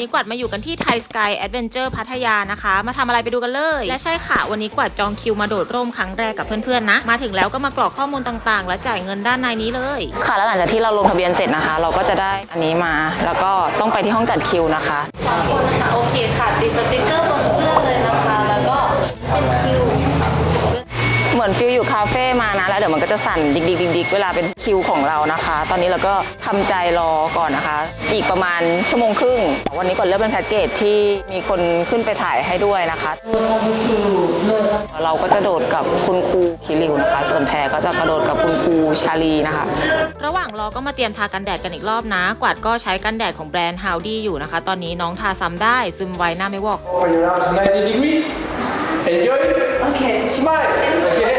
วันนี้กวัดมาอยู่กันที่ไทยสกายแอดเวนเจอร์พัทยานะคะ มาทำอะไรไปดูกันเลย และใช่ค่ะ วันนี้กวัดจองคิวมาโดดร่มครั้งแรกกับเพื่อนๆนะ มาถึงแล้วก็มากรอกข้อมูลต่างๆ และจ่ายเงินด้านในนี้เลย ค่ะแล้วหลังจากที่เราลงทะเบียนเสร็จนะคะ เราก็จะได้อันนี้มา แล้วก็ต้องไปที่ห้องจัดคิวนะคะสองคนนะคะโอเคค่ะติดสติกเกอร์ อนฟิลอยู่คาเฟ่มานะ แล้วเดี๋ยวมันก็จะสั่นดิกดิกดิกดิกเวลาเป็นคิวของเรานะคะ ตอนนี้เราก็ทำใจรอก่อนนะคะ อีกประมาณชั่วโมงครึ่ง วันนี้ก่อนเลือกเป็นแพ็กเกจที่มีคนขึ้นไปถ่ายให้ด้วยนะคะ เราก็จะโดดกับคุณครูคิริวนะคะ ส่วนแพรก็จะกระโดดกับคุณครูชาลีนะคะ ระหว่างรอก็มาเตรียมทากันแดดกันอีกรอบนะ กวาดก็ใช้กันแดดของแบรนด์ Howdy อยู่นะคะ ตอนนี้น้องทาซ้ำได้ซึมไวหน้าไม่วอก When you're out to 90 degree, enjoy. Okay. Smile. Okay.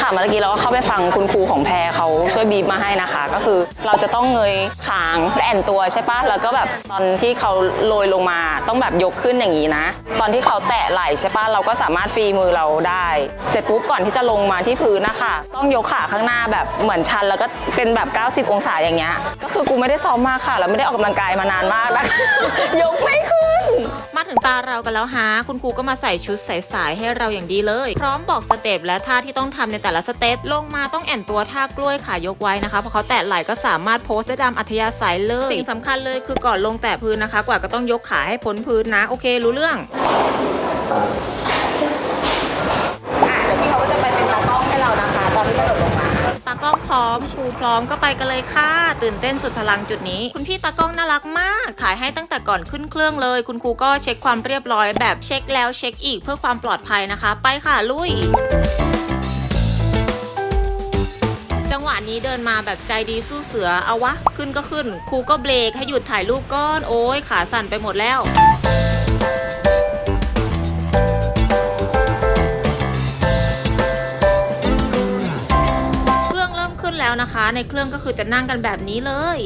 ค่ะเมื่อกี้เราก็เข้าไปฟังคุณครูของแพรเขาช่วยบีบมาให้นะคะ ก็คือเราจะต้องเงยคางและแอนตัวใช่ปะแล้วก็แบบตอนที่เขาโรยลงมาต้องแบบยกขึ้นอย่างนี้นะ ตอนที่เขาแตะไหล่ใช่ปะเราก็สามารถฟรีมือเราได้ เสร็จปุ๊บก่อนที่จะลงมาที่พื้นนะคะ ต้องยกขาข้างหน้าแบบเหมือนชัน แล้วก็เป็นแบบ 90 องศาอย่างเงี้ยก็คือกูไม่ได้ซ้อมมากค่ะแล้วไม่ได้ออกกำลังกายมานานมากนะยกไม่ขึ้น มาถึงตาเรากันแล้วฮะคุณครูก็มาใส่ชุดใสๆให้เราอย่างดีเลย พร้อมบอกสเต็ปและท่าที่ต้องทำในแต่ละสเต็ปลงมาต้องแอนตัวท่ากล้วยขายกไว้นะคะเพราะเขาแตะไหล่ก็สามารถโพสต์ได้ตามอัธยาศัยเลยสิ่งสำคัญเลยคือก่อนลงแตะพื้นนะคะ กว่าก็ต้องยกขาให้พ้นพื้นนะ โอเครู้เรื่อง ตากล้องพร้อมครูพร้อมก็ไปกันเลยค่ะ ตื่นเต้นสุดพลังจุดนี้ คุณพี่ตากล้องน่ารักมาก ถ่ายให้ตั้งแต่ก่อนขึ้นเครื่องเลย คุณครูก็เช็คความเรียบร้อยแบบเช็คแล้วเช็คอีกเพื่อความปลอดภัยนะคะ ไปค่ะลุยจังหวะนี้เดินมาแบบใจดีสู้เสือเอาวะ ขึ้นก็ขึ้น ครูก็เบรกให้หยุดถ่ายรูปก้อน โอ้ยขาสั่นไปหมดแล้ว นแล้วนะคะ ในเครื่องก็คือจะนั่งกันแบบนี้เลย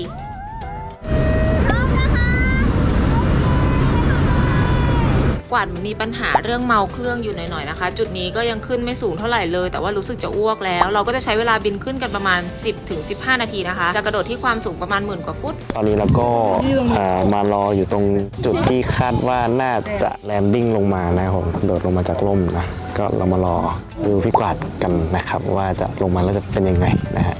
กวาดมีปัญหาเรื่องเมาเครื่องอยู่หน่อยๆนะคะ จุดนี้ก็ยังขึ้นไม่สูงเท่าไหร่เลย แต่ว่ารู้สึกจะอ้วกแล้ว เราก็จะใช้เวลาบินขึ้นกันประมาณ 10-15 นาทีนะคะ จะกระโดดที่ความสูงประมาณหมื่นกว่าฟุต ตอนนี้เราก็มารออยู่ตรงจุดที่คาดว่าน่าจะแลนดิ้งลงมานะครับผมโดดลงมาจากร่มนะก็เรามารอดูพี่กวาดกันนะครับ ว่าจะลงมาแล้วจะเป็นยังไงนะฮะ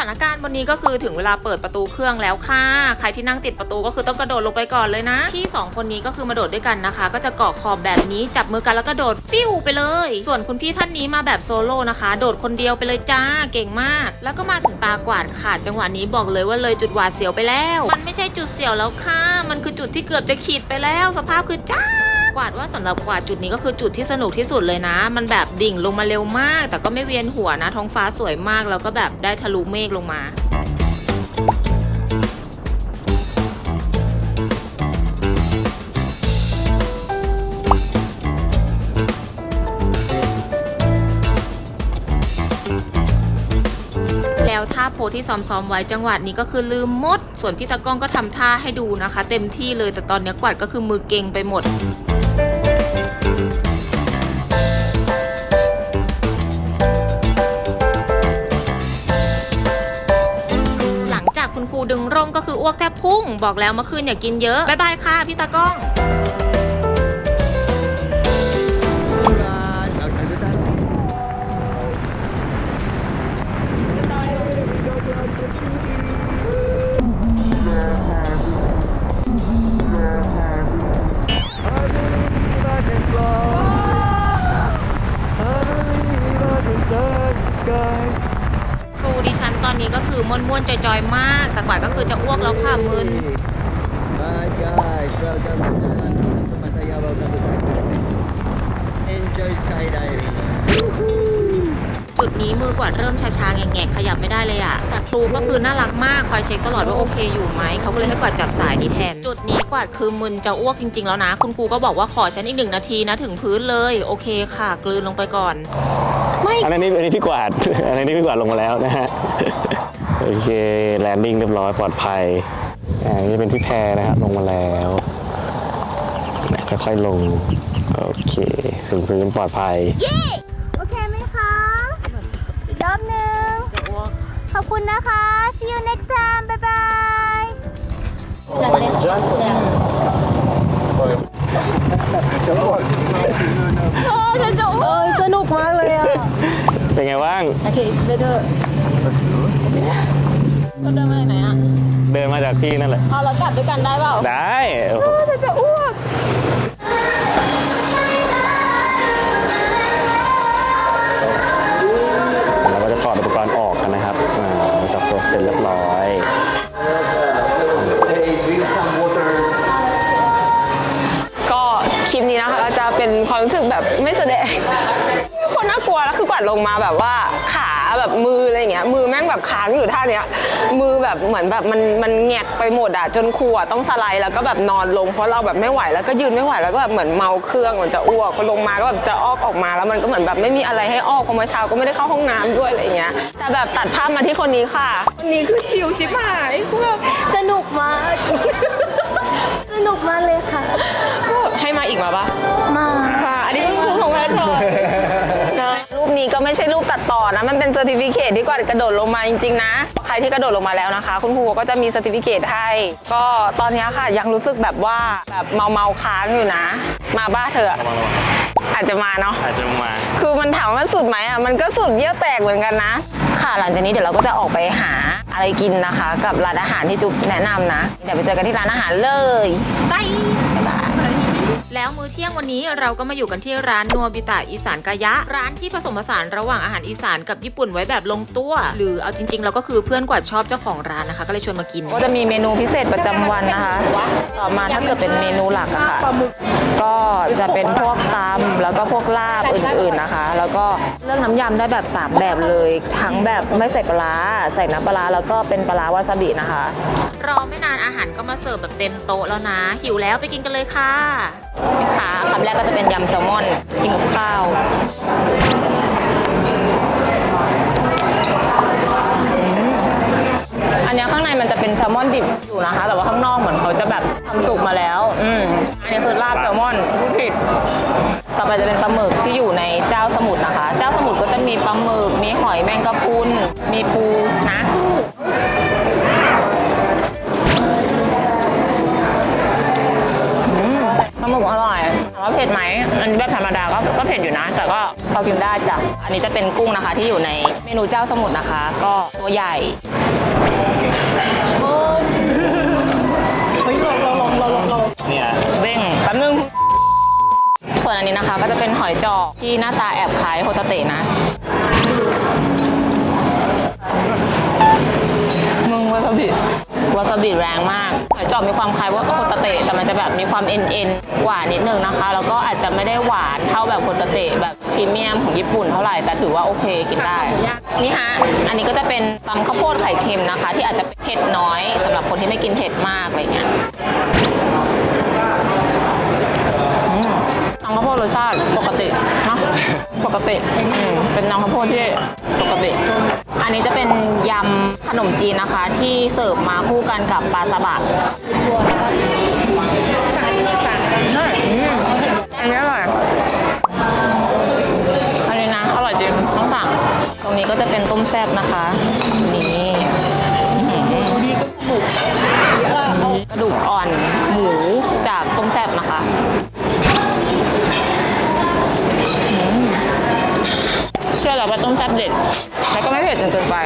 ถานการณ์วันนี้ก็คือถึงเวลาเปิดประตูเครื่องแล้วค่ะ ใครที่นั่งติดประตูก็คือต้องกระโดดลงไปก่อนเลยนะ พี่สองคนนี้ก็คือมาโดดด้วยกันนะคะ ก็จะเกาะขอบแบบนี้จับมือกันแล้วก็โดดฟิวไปเลย ส่วนคุณพี่ท่านนี้มาแบบโซโล่นะคะ โดดคนเดียวไปเลยจ้าเก่งมาก แล้วก็มาถึงตากวาดขาดจังหวะนี้บอกเลยว่าเลยจุดหวาดเสียวไปแล้ว มันไม่ใช่จุดเสียวแล้วค่ะ มันคือจุดที่เกือบจะขีดไปแล้ว สภาพคือจ้า กวาดว่าสำหรับกวาดจุดนี้ก็คือจุดที่สนุกที่สุดเลยนะ มันแบบดิ่งลงมาเร็วมาก แต่ก็ไม่เวียนหัวนะ ท้องฟ้าสวยมาก แล้วก็แบบได้ทะลุเมฆลงมาแล้วท่าโพที่ซ้อมๆไว้จังหวะนี้ก็คือลืมหมด ส่วนพี่ตากล้องก็ทำท่าให้ดูนะคะ เต็มที่เลยแต่ตอนนี้กวาดก็คือมือเก่งไปหมด หลังจากคุณครูดึงร่มก็คืออ้วกแทบพุ่ง บอกแล้วเมื่อคืนอย่ากินเยอะบายบายค่ะพี่ตากล้อง อนนี้ก็คือม่วนๆจอยๆมาก แต่กว่าก็คือจะอ้วกแล้วค่ะมึน Hi guys, welcome to Pattaya, welcome to Thailand. Enjoy skydiving. จุดนี้มือกวาดเริ่มชาๆแงกๆขยับไม่ได้เลยอะแต่ครูก็คือน่ารักมากคอยเช็คตลอดว่าโอเคอยู่ไหมเขาก็เลยให้กวาดจับสายนี้แทน จุดนี้กวาดคือมึนจะอ้วกจริง ๆ แล้วนะ คุณครูก็บอกว่าขอฉันอีกหนึ่งนาทีนะถึงพื้นเลยโอเคค่ะ กลืนลงไปก่อนอันนี้อันนี้พี่กวาด อันนี้พี่กวาดลงมาแล้วนะฮะโอเคแลนดิ้งเรียบร้อยปลอดภัยอ่านี่เป็นพี่แพรนะครับลงมาแล้วนะค่อยๆลงโอเคถึงพื้นปลอดภัยโขอบคุณนะคะ see you next time bye bye Oh, the dog. เออสนุกมากเลยอะ เป็นไงบ้าง Okay, it's better. เราเดินมาจากไหนอะเดินมาจากพี่นั่นแหละ อ๋อเรากลับด้วยกันได้เปล่าได้โอ้โฉันจะอ้ว แบบไม่แสดงคนน่ากลัวแล้วคือกวาดลงมาแบบว่าขาแบบมืออะไรอย่างเงี้ยมือแม่งแบบค้างอยู่ท่าเนี้ยมือแบบเหมือนแบบมันมันแงกไปหมดอะจนครูอะต้องสไลด์แล้วก็แบบนอนลงเพราะเราแบบไม่ไหวแล้วก็ยืนไม่ไหวแล้วก็แบบเหมือนเมาเครื่องเหมือนจะอ้วกพอลงมาก็แบบจะออกออกมาแล้วมันก็เหมือนแบบไม่มีอะไรให้ออกเพราะเมื่อเช้าก็ไม่ได้เข้าห้องน้ำด้วยอะไรอย่างเงี้ยแต่แบบตัดภาพมาที่คนนี้ค่ะคนนี้คือชิลชิบหายคือแบบสนุกมากสนุกมากเลยค่ะ ให้มาอีกมาปะมา ค่ะ อันนี้เป็นรูปของแพทย์ชอย นะรูปนี้ก็ไม่ใช่รูปตัดต่อนะ มันเป็นเซอร์ติฟิเคที่กว่ากระโดดลงมาจริงๆนะ ใครที่กระโดดลงมาแล้วนะคะ คุณครูก็จะมีเซอร์ติฟิเคให้ ก็ตอนนี้ค่ะยังรู้สึกแบบว่าแบบเมาเมาๆค้างอยู่นะ มาบ้าเถอะอาจจะมาเนาะอาจจะมา คือมันถามว่าสุดไหมอะมันก็สุดเยี่ยวแตกเหมือนกันนะ ค่ะหลังจากนี้เดี๋ยวเราก็จะออกไปหาอะไรกินนะคะ กับร้านอาหารที่จุ๊บแนะนำนะ เดี๋ยวไปเจอกันที่ร้านอาหารเลยไปบ๊ายบาย แล้วมื้อเที่ยงวันนี้เราก็มาอยู่กันที่ร้านนัวบิตะอีสานกายะ ร้านที่ผสมผสานระหว่างอาหารอีสานกับญี่ปุ่นไว้แบบลงตัว หรือเอาจริงๆเราก็คือเพื่อนกว่าชอบเจ้าของร้านนะคะ ก็เลยชวนมากิน ก็จะมีเมนูพิเศษประจำวันนะคะ ต่อมาถ้าเกิดเป็นเมนูหลักอะค่ะ ก็จะเป็นพวกตำแล้วก็พวกลาบอื่นๆนะคะ แล้วก็เรื่องน้ำยำได้แบบ 3 แบบเลย ทั้งแบบไม่ใส่ปลาร้าใส่น้ำปลาร้าแล้วก็เป็นปลาร้าวาซาบินะคะ รอไม่นานอาหารก็มาเสิร์ฟแบบเต็มโต๊ะแล้วนะ หิวแล้วไปกินกันเลยค่ะค่ะคำแรกก็จะเป็นยำแซลมอนกินกับข้าวอันนี้ข้างในมันจะเป็นแซลมอนดิบอยู่นะคะ แต่ว่าข้างนอกเหมือนเขาจะแบบทำสุกมาแล้ว อืมอันนี้คือลาบแซลมอนผิด ต่อไปจะเป็นปลาหมึกที่อยู่ในเจ้าสมุทรนะคะ เจ้าสมุทรก็จะมีปลาหมึก มีหอยแมงกะพรุน มีปู ถามว่าเผ็ดไหมอันนี้แบบธรรมดาก็ก็เผ็ดอยู่นะ แต่ก็พอกินได้จ้ะ อันนี้จะเป็นกุ้งนะคะที่อยู่ในเมนูเจ้าสมุทรนะคะ ก็ตัวใหญ่เฮ้ยลงลงลงลงลงเนี่ยเบ้งแป๊บนึง ส่วนอันนี้นะคะก็จะเป็นหอยจอกที่หน้าตาแอบคล้ายโฮตาเตะนะมึงวาซาบิวาซาบิแรงมากหอยจอบมีความคล้ายว่าโคตาเตะแต่มันจะแบบมีความเอ็นเอ็นห วานนิดนึงนะคะ แล้วก็อาจจะไม่ได้หวานเท่าแบบโคตเตะแบบพรีเมียมของญี่ปุ่นเท่าไหร่แต่ถือว่าโอเคกินได้ นี่ฮะ อันนี้ก็จะเป็นตำข้าวโพดไข่เค็มนะคะ ที่อาจจะเผ็ดน้อยสำหรับคนที่ไม่กินเผ็ดมากอะไรเงี้ยน้ำข้าวโพดรสชาติปกติเนาะปกติเป็นน้ำข้าวโพดที่ปกติ อันนี้จะเป็นยำขนมจีนนะคะ ที่เสิร์ฟมาคู่กันกับปลาซาบะอืม อันนี้อร่อย อันนี้นะ อร่อยจริงต้องสั่ง ตรงนี้ก็จะเป็นต้มแซ่บนะคะ นี่กระดูกอ่อนหมูจากต้มแซ่บนะคะเชื่อแล้วว่าต้มแซ่บเด็ดแล้วก็ไม่เผ็ดจนเกินไป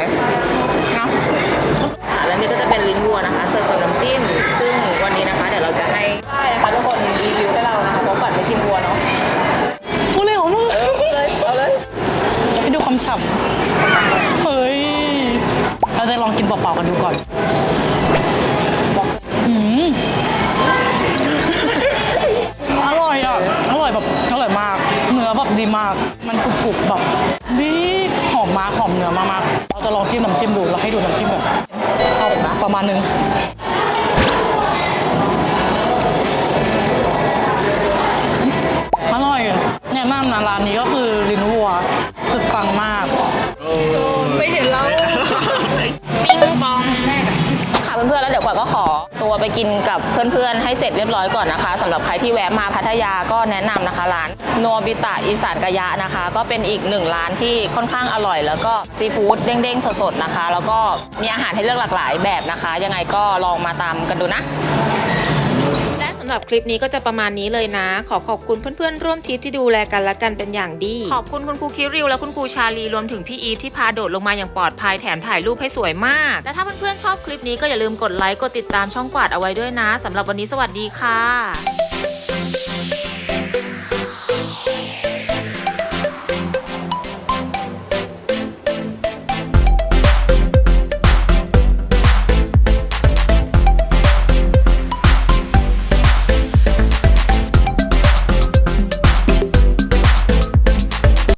นเปล่าๆกันดูก่อนอืมอร่อยอะ อร่อยแบบอร่อยมาก เนื้อแบบดีมาก มันกรุบๆแบบดีหอมมากหอมเนื้อมากๆเราจะลองจิ้มน้ำจิ้มดู เราให้ดูน้ำจิ้มแบบเอาประมาณนึงอร่อยแนะนำนะร้านนี้ก็คือลิ้นวัวสุดปังมากไม่เห็นเรา ปิงปองค่ะเพื่อนๆแล้วเดี๋ยวกว่าก็ขอ ตัวไปกินกับเพื่อนๆให้เสร็จเรียบร้อยก่อนนะคะสำหรับใครที่แวะมาพัทยาก็แนะนำนะคะร้านโนบิตะอีสานกะยะนะคะ ก็เป็นอีกหนึ่งร้านที่ค่อนข้างอร่อย แล้วก็ซีฟู้ดเด้งๆสดๆนะคะ แล้วก็มีอาหารให้เลือกหลากหลายแบบนะคะ ยังไงก็ลองมาตามกันดูนะำหรับคลิปนี้ก็จะประมาณนี้เลยนะ ขอขอบคุณเพื่อนๆ ร่วมทริปที่ดูแลกันและกันเป็นอย่างดี ขอบคุณคุณครูคิริวและคุณครูชาลีรวมถึงพี่อีฟที่พาโดดลงมาอย่างปลอดภัยแถมถ่ายรูปให้สวยมาก และถ้าเพื่อนๆชอบคลิปนี้ก็อย่าลืมกดไลค์กดติดตามช่องกวาดเอาไว้ด้วยนะสำหรับวันนี้สวัสดีค่ะ